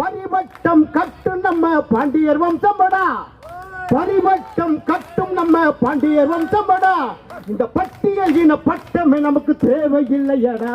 பரிவட்டம் கட்டும் நம்ம பாண்டியர் வம்சம்படா. பரிவட்டம் கட்டும் நம்ம பாண்டியர் வம்சம்படா. இந்த பட்டியல் இன பட்டமே நமக்கு தேவையில்லையடா.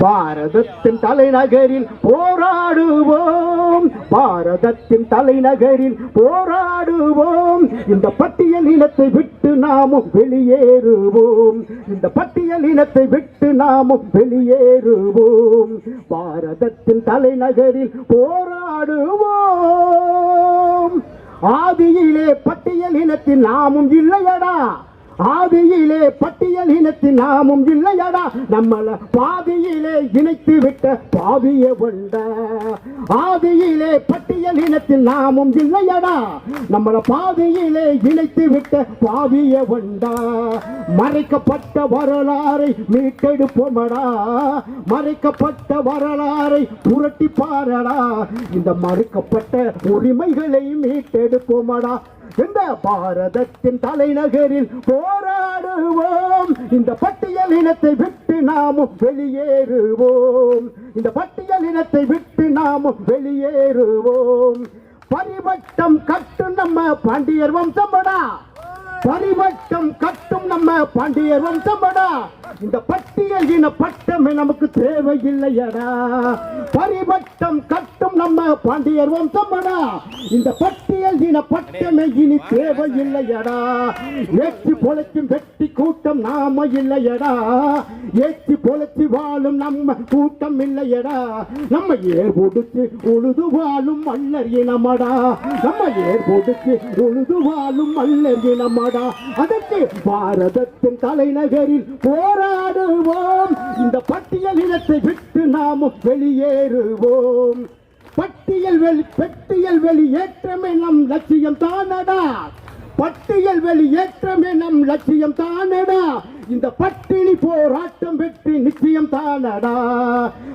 பாரதத்தின் தலைநகரில் போராடுவோம். பாரதத்தின் தலைநகரில் போராடுவோம். இந்த பட்டியல் இனத்தை விட்டு நாமும் வெளியேறுவோம். இந்த பட்டியல் இனத்தை விட்டு நாமும் வெளியேறுவோம். பாரதத்தின் தலைநகரில் போராடுவோம். ஆதியிலே பட்டியல் இனத்தில் நாமும் இல்லையடா. ஆதியிலே பட்டியல் இனத்தில் நாமும் இல்லையடா. நம்மள பாதியிலே இணைத்து விட்ட பாதிய கொண்ட ஆதியிலே பட்டியல் இனத்தில் நாமும் இல்லையடா. நம்மள பாதியிலே இணைத்து விட்ட பாதிய வண்டா மறைக்கப்பட்ட வரலாறை மீட்டெடுப்போமடா. மறைக்கப்பட்ட வரலாறை புரட்டி பாரடா. இந்த மறுக்கப்பட்ட உரிமைகளை மீட்டெடுப்போமடா. இந்த பாரதத்தின் தலைநகரில் போராடுவோம். இந்த பட்டியல் இனத்தை விட்டு நாமும் வெளியேறுவோம். இந்த பட்டியல் இனத்தை விட்டு நாமும் வெளியேறுவோம். பரிவட்டம் கட்டும் நம்ம பாண்டியர் வம்சம்படா பரிவட்டம் கட்டும் நம்ம பாண்டியர் வம்சமடா இந்த பட்டியல் இன பட்டமே நமக்கு தேவையில்லையடா. பரிவட்டம் கட்டும் நம்ம பாண்டியர் வம்சமடா இந்த பட்டியல் இன பட்டமே இனி தேவையில்லையடா. ஏற்றி பொழைக்கும் வெட்டி கூட்டம் நாம இல்லையடா. ஏற்றி பொழைச்சி வாழும் நம்ம கூட்டம் இல்லையடா. நம்ம ஏர் கொடுத்து உழுது வாழும் மல்லர் இனமடா. நம்ம ஏர் கொடுத்து உழுது வாழும் மல்லர் இனமடா. அதற்கு பாரதத்தின் தலைநகரில் போராடுவோம். இந்த பட்டியல் இனத்தை விட்டு நாம் வெளியேறுவோம். பட்டியல் வெளி பெட்டியல் வெளியேற்றமே நம் லட்சியம் தானடா. பட்டியல் வெளியேற்றமே நம் லட்சியம் தானடா. இந்த பட்டினி போராட்டம் வெற்றி நிச்சயம் தானடா.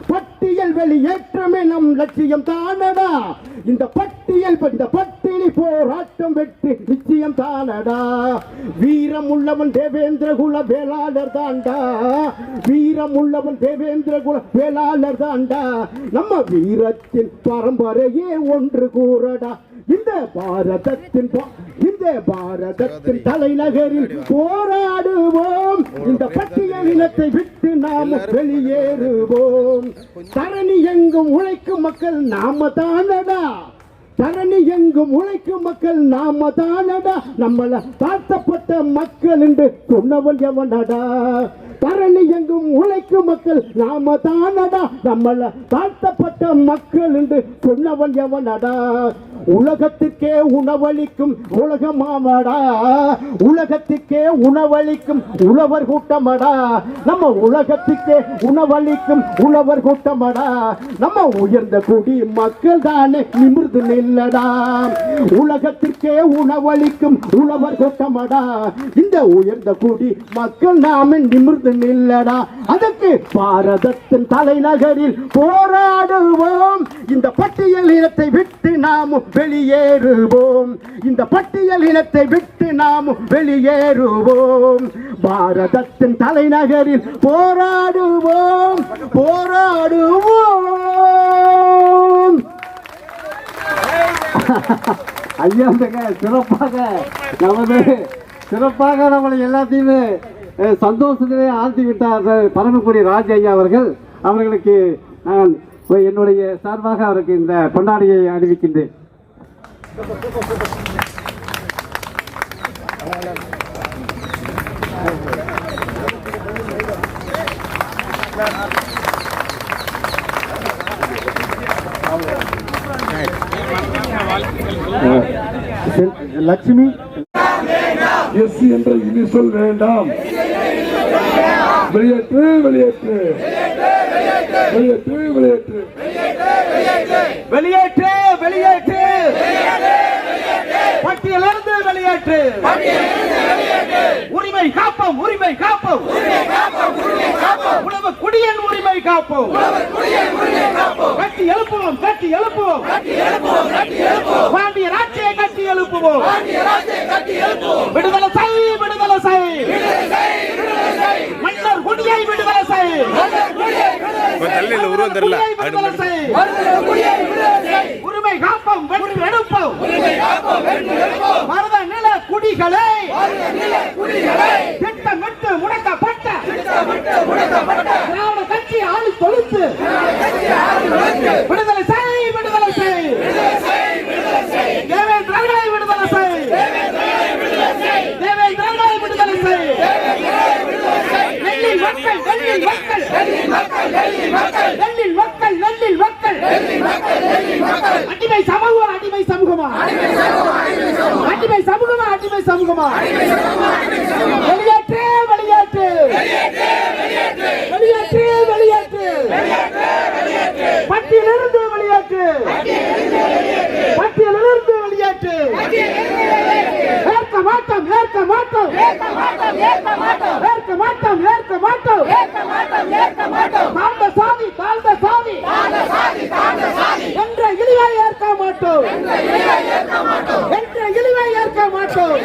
பட்டியல் வெளியேற்றமே நம் லட்சியம் தானடா. இந்த பட்டியல் இந்த பட்டினி போராட்டம் வெற்றி நிச்சயம் தானடா. வீரம் உள்ளவன் தேவேந்திர குல வேளாளர் தாண்டா. வீரம் உள்ளவன் தேவேந்திர குல வேளாளர் தாண்டா. நம்ம வீரத்தின் பரம்பரையே ஒன்று கூறடா. இந்த பாரதத்தின் இந்த பாரதத்தின் தலைநகரில் போராடுவோம். இந்த பட்டியல் இனத்தை விட்டு நாம் வெளியேறுவோம். தரணி எங்கும் உழைக்கும் மக்கள் நாம தானடா. தரணி எங்கும் உழைக்கும் மக்கள் நாம தானடா. நம்மள தாழ்த்தப்பட்ட மக்கள் என்று சொன்னவன் எவனடா. தரணி எங்கும் உழைக்கும் மக்கள் நாம தானடா. நம்மள தாழ்த்தப்பட்ட மக்கள் என்று சொன்னவன் எவனடா. உலகத்துக்கே உணவளிக்கும் உலகமாமடா. உலகத்துக்கே உணவளிக்கும் உழவர் கூட்டமடா. நம்ம உலகத்துக்கே உணவளிக்கும் உழவர் கூட்டமடா. நம்ம உயர்ந்த குடி மக்கள் தானே நிமிர்ந்து நில்லடா. உலகத்திற்கே உணவளிக்கும் உழவர் கூட்டமடா. இந்த உயர்ந்த குடி மக்கள் நாம நிமிர்ந்து நில்லடா. அதற்கு பாரதத்தின் தலைநகரில் போராடுவோம். இந்த பட்டியல் இனத்தை விட்டு நாமும் வெளியேறுவோம். இந்த பட்டியல் இனத்தை விட்டு நாம் வெளியேறுவோம். பாரதத்தின் தலைநகரில் போராடுவோம். போராடுவோம். ஐயா சிறப்பாக நமது சிறப்பாக நம்மளை எல்லாத்தையுமே சந்தோஷத்திலே ஆழ்த்தி விட்டார் பரமக்குடி ராஜ் ஐயா அவர்கள். அவர்களுக்கு நான் என்னுடைய சார்பாக அவருக்கு இந்த கொண்டாடியை அறிவிக்கின்றேன். லட்சுமி எஸ்சி என்ற இனி சொல் வேண்டாம். வெளியேற்று. வெளியேற்று வெளியேற்று. வெளியேற்று வெளியேற்று வெளியேற்று பட்டியல் பட்டியலிருந்து வெளியேற்று. உரிமை காப்போம் உரிமை காப்போம். உணவு குடியன் உரிமை காப்போம். கட்டி எழுப்புவோம் கட்டி எழுப்புவோம். பாண்டிய ராட்சியை கட்டி எழுப்புவோம். விடுதலை செய் விடுதலை செய். மன்னர் குடியை விடுதலை செய். விடுதலை செய் உரிமை காப்போம் வெற்றி எடுப்போம் மருத நில குடிகளை திட்டமிட்டு முடக்கப்பட்ட திராவிட கட்சி ஆளி தொழுத்து விடுதலை செய் விடுதலை செய் தேவேந்திரர்களை விடுதலை செய் தேவேந்திரர்களை விடுதலை செய் நெல்லில் மக்கள் நெல்லில் மக்கள் நெல்லில் மக்கள் நெல்லில் மக்கள் அடிமை சமூகமா அடிமை சமூகமா அடிமை சமூகமா அடிமை சமூகமா வெளியேற்று வெளியேற்று வெளியேற்று வெளியேற்று பட்டியலிருந்து வெளியேற்று பட்டியலிருந்து வெளியேற்று ஏற்க மாட்டோம். ஏற்க மாட்டோம் ஏற்க மாட்டோம். ஏற்க மாட்டோம் தாழ்ந்த சாதி தாழ்ந்த சாதி. என்ற இழிவை ஏற்க மாட்டோம். என்ற இழிவை ஏற்க மாட்டோம்.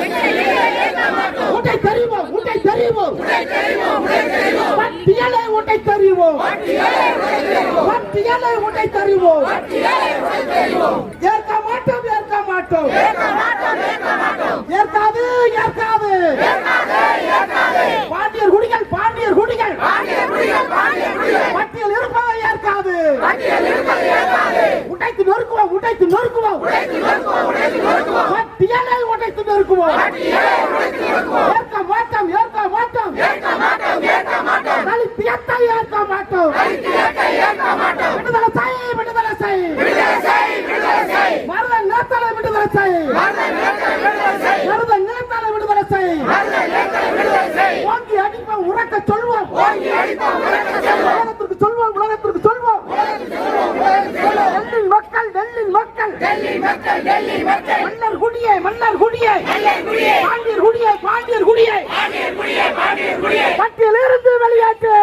ஊட்டை தெரிவோம் ஊட்டை தெரிவோம். பட்டியலை ஊட்டை தெரிவோம். பட்டியலை ஊட்டை தெரிவோம். ஏற்க மாட்டோம் ஏற்க மாட்டோம் ஏற்காது ஏற்காது பாண்டியர் குடிகள் பாண்டியர் குடிகள் பட்டியல் இருப்பதை ஏற்காது உடைத்து நொறுக்குவோம் உடைத்து நொறுக்குவோம் உடைத்து நொறுக்குவோம் ஏற்க மாட்டோம் ஏற்க மாட்டோம் தலித்தியத்தை ஏற்க மாட்டோம் விடுதலை செய் விடுதலை செய் மருத நிலத்தலை விடுதலை செய் மருத நிலத்தலை விடுதலை செய் ஓங்கி அடிப்போம் உறக்க சொல்வோம் உலகத்திற்கு சொல்வோம் உலகத்திற்கு சொல்வோம் டெல்லியின் மக்கள் டெல்லியின் மக்கள் மன்னர் குடியே மன்னர் குடியே பாண்டியர் குடியே பாண்டியர் குடியே பட்டியலிருந்து வெளியேற்று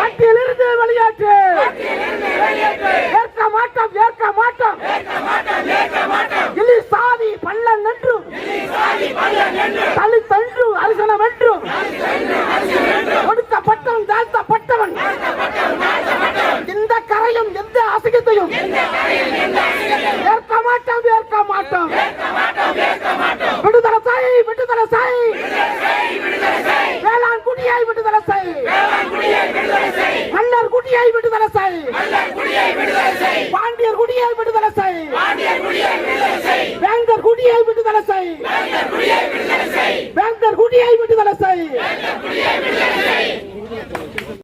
பட்டியலிருந்து வெளியேற்று ஏற்க மாட்டோம் ஏற்க மாட்டோம் இலி சாதி பள்ளம் என்றும் தலித்தன்று அரசனம் என்றும் ஒடுக்கப்பட்டவன் தாழ்த்தப்பட்டவன் இந்த கரையும் எந்த அசகத்தையும் ஏற்க மாட்டோம் ஏற்க மாட்டோம் விடுதலை செய் விடுதலை செய் வேளாண் குடியை விடுதலை செய் மன்னர் குடியை விடுதலை செய். பாண்டியர் குடியை விடுதலை செய். வேந்தர் குடியை விடுதலை செய். வேந்தர் குடியை விடுதலை செய்.